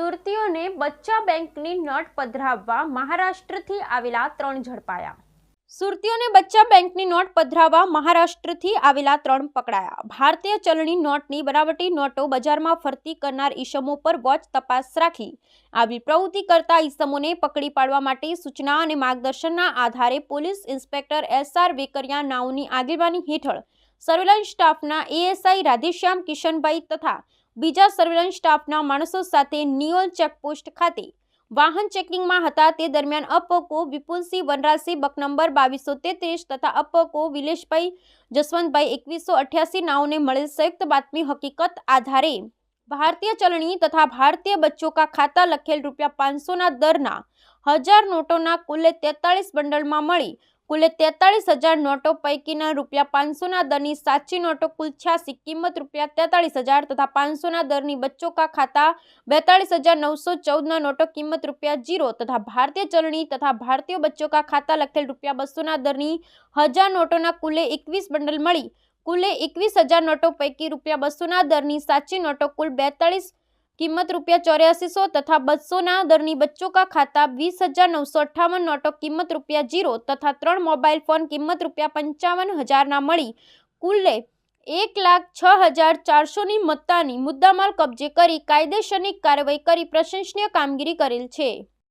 સુરતીઓને બચ્ચા બેંકની નોટ પધરાવવા મહારાષ્ટ્રથી આવેલા ત્રણ ઝડપાયા. સુરતીઓને બચ્ચા બેંકની નોટ પધરાવવા મહારાષ્ટ્રથી આવેલા ત્રણ પકડાયા. ભારતીય ચલણી નોટની બનાવટી નોટો બજારમાં ફરતી કરનાર ઈસમો પર વોચ તપાસ રાખી. આવી પ્રવૃત્તિ કરતા ઈસમોને પકડી પાડવા માટે સૂચના અને માર્ગદર્શનના આધારે police inspector S R Vekaria નાઓની આગેવાની હેઠળ સર્વેલન્સ સ્ટાફના એએસઆઈ રાધેશ્યામ કિશનભાઈ તથા બીજા સર્વેલન્સ સ્ટાફના માણસો સાથે નિયોલ ચેકપોસ્ટ ખાતે. વાહન ચેકિંગમાં હતા તે દરમિયાન અપકો વિપુલસિંહ વનરાજસિંહ બક નંબર બાવીસો તેત્રીસ તથા અપકો વિલેશભાઈ જસવંતભાઈ એકવીસો અઠ્યાસી નાઓને મળેલ સંયુક્ત બાતમી હકીકત આધારે. ભારતીય ચલણી તથા ભારતીય બચ્ચો કા ખાતા લખેલ રૂપિયા પાંચસોના દરના હજાર નોટોના કુલે તેતાળીસ બંડલમાં મળી કુલે તેતાળીસ હજાર નોટો પૈકીના રૂપિયા પાંચસોના દરની સાચી નોટો કુલ છ્યાસી, કિંમત રૂપિયા તેતાળીસ હજાર તથા પાંચસોના દરની બચ્ચો કા ખાતા બેતાળીસ હજાર નવસો ચૌદના નોટો, કિંમત રૂપિયા જીરો તથા ભારતીય ચલણી તથા ભારતીય બચ્ચોકા ખાતા લખેલ રૂપિયા બસોના દરની હજાર નોટોના કુલે એકવીસ બંડલ મળી. કુલે એકવીસ હજાર નોટો પૈકી રૂપિયા બસોના દરની સાચી નોટો કુલ બેતાળીસ કિંમત રૂપિયા ચોર્યાસીસો તથા બસોના દરની બચ્ચો કા ખાતા વીસ હજાર નવસો અઠ્ઠાવન નોટો કિંમત રૂપિયા જીરો તથા ત્રણ મોબાઈલ ફોન કિંમત રૂપિયા પંચાવન હજારના મળી. કુલે એક લાખ છ હજાર ચારસોની મત્તાની મુદ્દામાલ કબજે કરી કાયદેસરની કાર્યવાહી કરી પ્રશંસનીય કામગીરી કરેલ છે.